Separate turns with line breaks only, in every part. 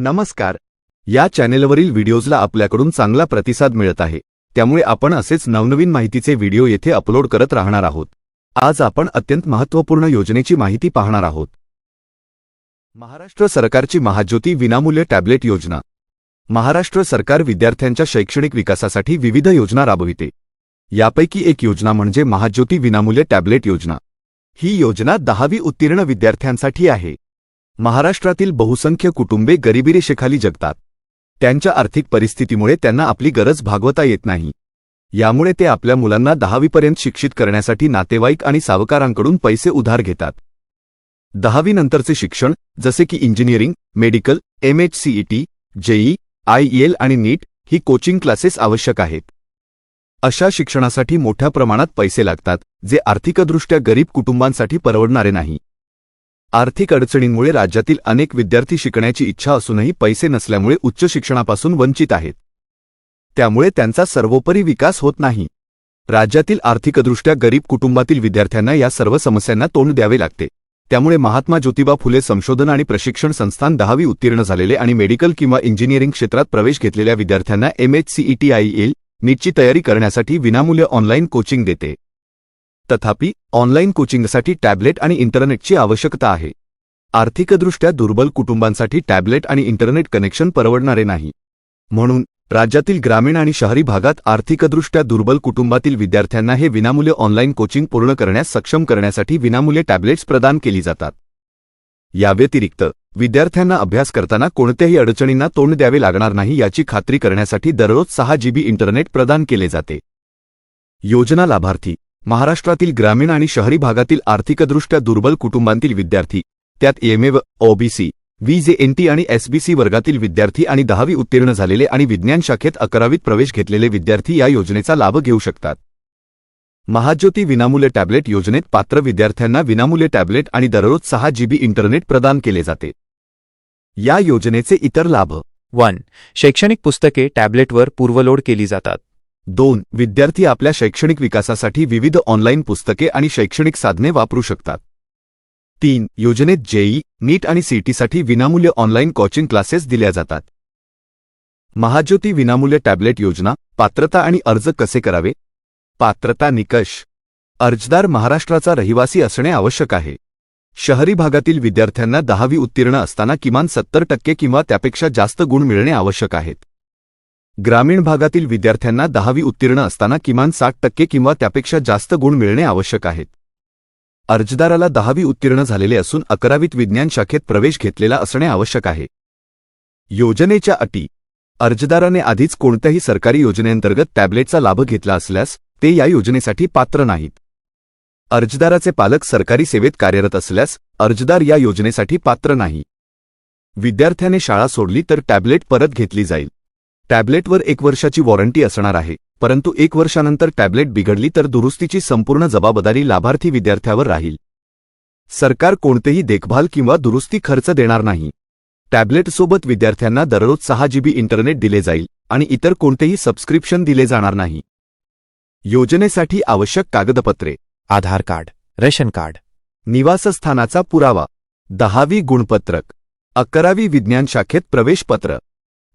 नमस्कार. या चॅनेलवरील व्हिडिओजला आपल्याकडून चांगला प्रतिसाद मिळत आहे. त्यामुळे आपण असेच नवनवीन माहितीचे व्हिडिओ येथे अपलोड करत राहणार आहोत. आज आपण अत्यंत महत्त्वपूर्ण योजनेची माहिती पाहणार आहोत. महाराष्ट्र सरकारची महाज्योती विनामूल्य टॅबलेट योजना. महाराष्ट्र सरकार विद्यार्थ्यांच्या शैक्षणिक विकासासाठी विविध योजना राबविते. यापैकी एक योजना म्हणजे महाज्योती विनामूल्य टॅबलेट योजना. ही योजना दहावी उत्तीर्ण विद्यार्थ्यांसाठी आहे. महाराष्ट्रातील बहुसंख्य कुटुंबे गरिबीरेषेखाली जगतात. त्यांच्या आर्थिक परिस्थितीमुळे त्यांना आपली गरज भागवता येत नाही. यामुळे ते आपल्या मुलांना दहावीपर्यंत शिक्षित करण्यासाठी नातेवाईक आणि सावकारांकडून पैसे उधार घेतात. दहावीनंतरचे शिक्षण जसे की इंजिनिअरिंग मेडिकल एमएचसीईटी जेई आयईएल आणि नीट ही कोचिंग क्लासेस आवश्यक आहेत. अशा शिक्षणासाठी मोठ्या प्रमाणात पैसे लागतात जे आर्थिकदृष्ट्या गरीब कुटुंबांसाठी परवडणारे नाही. आर्थिक अडचणींमुळे राज्यातील अनेक विद्यार्थी शिकण्याची इच्छा असूनही पैसे नसल्यामुळे उच्च शिक्षणापासून वंचित आहेत. त्यामुळे त्यांचा सर्वोपरी विकास होत नाही. राज्यातील आर्थिकदृष्ट्या गरीब कुटुंबातील विद्यार्थ्यांना या सर्व समस्यांना तोंड द्यावे लागते. त्यामुळे महात्मा ज्योतिबा फुले संशोधन आणि प्रशिक्षण संस्थान दहावी उत्तीर्ण झालेले आणि मेडिकल किंवा इंजिनिअरिंग क्षेत्रात प्रवेश घेतलेल्या विद्यार्थ्यांना एमएचसीईटीआयएल नीटची तयारी करण्यासाठी विनामूल्य ऑनलाईन कोचिंग देते. तथापि ऑनलाईन कोचिंगसाठी टॅबलेट आणि इंटरनेटची आवश्यकता आहे. आर्थिकदृष्ट्या दुर्बल कुटुंबांसाठी टॅबलेट आणि इंटरनेट कनेक्शन परवडणारे नाही. म्हणून राज्यातील ग्रामीण आणि शहरी भागात आर्थिकदृष्ट्या दुर्बल कुटुंबातील विद्यार्थ्यांना हे विनामूल्य ऑनलाईन कोचिंग पूर्ण करण्यास सक्षम करण्यासाठी विनामूल्य टॅबलेट्स प्रदान केली जातात. या व्यतिरिक्त विद्यार्थ्यांना अभ्यास करताना कोणत्याही अडचणींना तोंड द्यावे लागणार नाही याची खात्री करण्यासाठी दररोज सहा जीबी इंटरनेट प्रदान केले जाते. योजना लाभार्थी महाराष्ट्रातील ग्रामीण आणि शहरी भागातील आर्थिकदृष्ट्या दुर्बल कुटुंबांतील विद्यार्थी त्यात एमएव ओबीसी व्हीजेएनटी आणि एसबीसी वर्गातील विद्यार्थी आणि दहावी उत्तीर्ण झालेले आणि विज्ञान शाखेत अकरावीत प्रवेश घेतलेले विद्यार्थी या योजनेचा लाभ घेऊ शकतात. महाज्योती विनामूल्य टॅबलेट योजनेत पात्र विद्यार्थ्यांना विनामूल्य टॅबलेट आणि दररोज सहा जीबी इंटरनेट प्रदान केले जाते. या योजनेचे इतर लाभ.
वन. शैक्षणिक पुस्तके टॅबलेटवर पूर्वलोड केली जातात.
दोन विद्यार्थी आपल्या शैक्षणिक विकासासाठी विविध ऑनलाईन पुस्तके आणि शैक्षणिक साधने वापरू शकतात. तीन योजनेत जेई नीट आणि सीटीसाठी विनामूल्य ऑनलाईन कोचिंग क्लासेस दिल्या जातात. महाज्योती विनामूल्य टॅबलेट योजना पात्रता आणि अर्ज कसे करावे? पात्रता निकष. अर्जदार महाराष्ट्राचा रहिवासी असणे आवश्यक आहे. शहरी भागातील विद्यार्थ्यांना दहावी उत्तीर्ण असताना किमान सत्तर टक्के किंवा त्यापेक्षा जास्त गुण मिळणे आवश्यक आहेत. ग्रामीण भागातील विद्यार्थ्यांना दहावी उत्तीर्ण असताना किमान साठ टक्के किंवा त्यापेक्षा जास्त गुण मिळणे आवश्यक आहेत. अर्जदाराला दहावी उत्तीर्ण झालेले असून अकरावीत विज्ञान शाखेत प्रवेश घेतलेला असणे आवश्यक आहे. योजनेच्या अटी. अर्जदाराने आधीच कोणत्याही सरकारी योजनेअंतर्गत टॅबलेटचा लाभ घेतला असल्यास ते या योजनेसाठी पात्र नाहीत. अर्जदाराचे पालक सरकारी सेवेत कार्यरत असल्यास अर्जदार या योजनेसाठी पात्र नाही. विद्यार्थ्याने शाळा सोडली तर टॅबलेट परत घेतली जाईल. टॅबलेटवर एक वर्षाची वॉरंटी असणार आहे परंतु एक वर्षानंतर टॅबलेट बिघडली तर दुरुस्तीची संपूर्ण जबाबदारी लाभार्थी विद्यार्थ्यावर राहील. सरकार कोणतेही देखभाल किंवा दुरुस्ती खर्च देणार नाही. टॅबलेटसोबत विद्यार्थ्यांना दररोज सहा जीबी इंटरनेट दिले जाईल आणि इतर कोणतेही सबस्क्रिप्शन दिले जाणार नाही. योजनेसाठी आवश्यक कागदपत्रे
आधार कार्ड रेशन कार्ड
निवासस्थानाचा पुरावा दहावी गुणपत्रक अकरावी विज्ञान शाखेत प्रवेशपत्र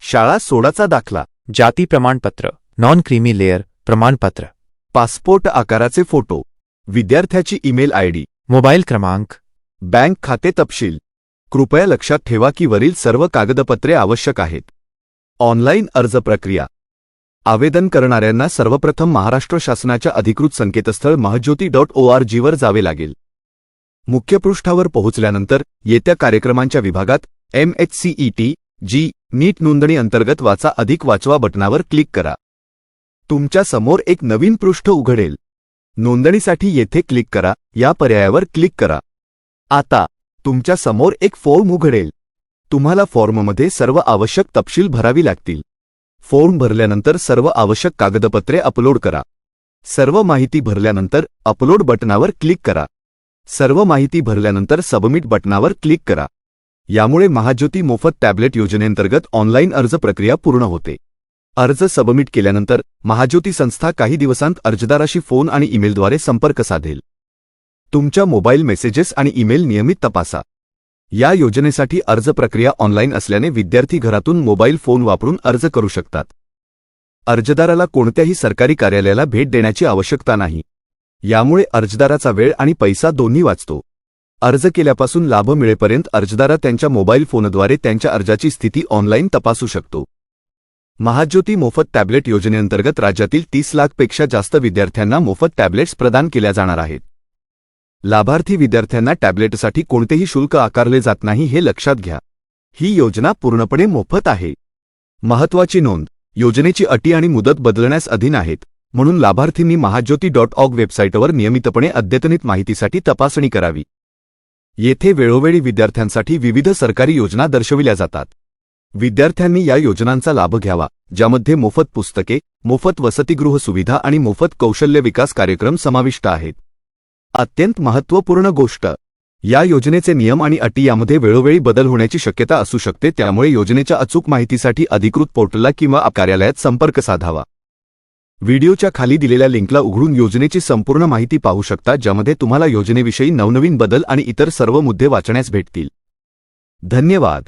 शाळा सोडाचा दाखला
जाती प्रमाणपत्र नॉन क्रीमी लेअर प्रमाणपत्र.
पासपोर्ट आकाराचे फोटो विद्यार्थ्याची ईमेल आयडी
मोबाईल क्रमांक
बँक खाते तपशील. कृपया लक्षात ठेवा की वरील सर्व कागदपत्रे आवश्यक आहेत. ऑनलाईन अर्ज प्रक्रिया. आवेदन करणाऱ्यांना सर्वप्रथम महाराष्ट्र शासनाच्या अधिकृत संकेतस्थळ महज्योती डॉट ओआरजीवर जावे लागेल. मुख्य पृष्ठावर पोहोचल्यानंतर येत्या कार्यक्रमांच्या विभागात M H CET JEE NEET नोंदणी अंतर्गत वाचा अधिक वाचवा बटनावर क्लिक करा. तुमच्यासमोर एक नवीन पृष्ठ उघडेल. नोंदणीसाठी येथे क्लिक करा या पर्यायावर क्लिक करा. आता तुमच्यासमोर एक फॉर्म उघडेल. तुम्हाला फॉर्ममध्ये सर्व आवश्यक तपशील भरावी लागतील. फॉर्म भरल्यानंतर सर्व आवश्यक कागदपत्रे अपलोड करा. सर्व माहिती भरल्यानंतर अपलोड बटनावर क्लिक करा. सर्व माहिती भरल्यानंतर सबमिट बटनावर क्लिक करा. यामुळे महाज्योती मोफत टॅबलेट योजनेअंतर्गत ऑनलाईन अर्ज प्रक्रिया पूर्ण होते. अर्ज सबमिट केल्यानंतर महाज्योती संस्था काही दिवसांत अर्जदाराशी फोन आणि ईमेलद्वारे संपर्क साधेल. तुमच्या मोबाईल मेसेजेस आणि ईमेल नियमित तपासा. या योजनेसाठी अर्ज प्रक्रिया ऑनलाईन असल्याने विद्यार्थी घरातून मोबाईल फोन वापरून अर्ज करू शकतात. अर्जदाराला कोणत्याही सरकारी कार्यालयाला भेट देण्याची आवश्यकता नाही. यामुळे अर्जदाराचा वेळ आणि पैसा दोन्ही वाचतो. अर्ज केल्यापासून लाभ मिळेपर्यंत अर्जदारा त्यांच्या मोबाईल फोनद्वारे त्यांच्या अर्जाची स्थिती ऑनलाईन तपासू शकतो. महाज्योती मोफत टॅब्लेट योजनेअंतर्गत राज्यातील तीस लाखपेक्षा जास्त विद्यार्थ्यांना मोफत टॅब्लेट्स प्रदान केल्या जाणार आहेत. लाभार्थी विद्यार्थ्यांना टॅब्लेटसाठी कोणतेही शुल्क आकारले जात नाही हे लक्षात घ्या. ही योजना पूर्णपणे मोफत आहे. महत्वाची नोंद योजनेची अटी आणि मुदत बदलण्यास अधीन आहेत म्हणून लाभार्थींनी महाज्योती डॉट ऑग वेबसाईटवर नियमितपणे अद्यतनित माहितीसाठी तपासणी करावी. येथे वेळोवेळी विद्यार्थ्यांसाठी विविध सरकारी योजना दर्शविल्या जातात. विद्यार्थ्यांनी या योजनांचा लाभ घ्यावा ज्यामध्ये मोफत पुस्तके मोफत वसतिगृह सुविधा आणि मोफत कौशल्य विकास कार्यक्रम समाविष्ट आहेत. अत्यंत महत्त्वपूर्ण गोष्ट या योजनेचे नियम आणि अटी यामध्ये वेळोवेळी बदल होण्याची शक्यता असू शकते त्यामुळे योजनेच्या अचूक माहितीसाठी अधिकृत पोर्टलला किंवा कार्यालयात संपर्क साधावा. व्हिडिओच्या खाली दिलेल्या लिंकला उघडून योजनेची संपूर्ण माहिती पाहू शकता ज्यामध्ये तुम्हाला योजनेविषयी नवनवीन बदल आणि इतर सर्व मुद्दे वाचण्यास भेटतील. धन्यवाद.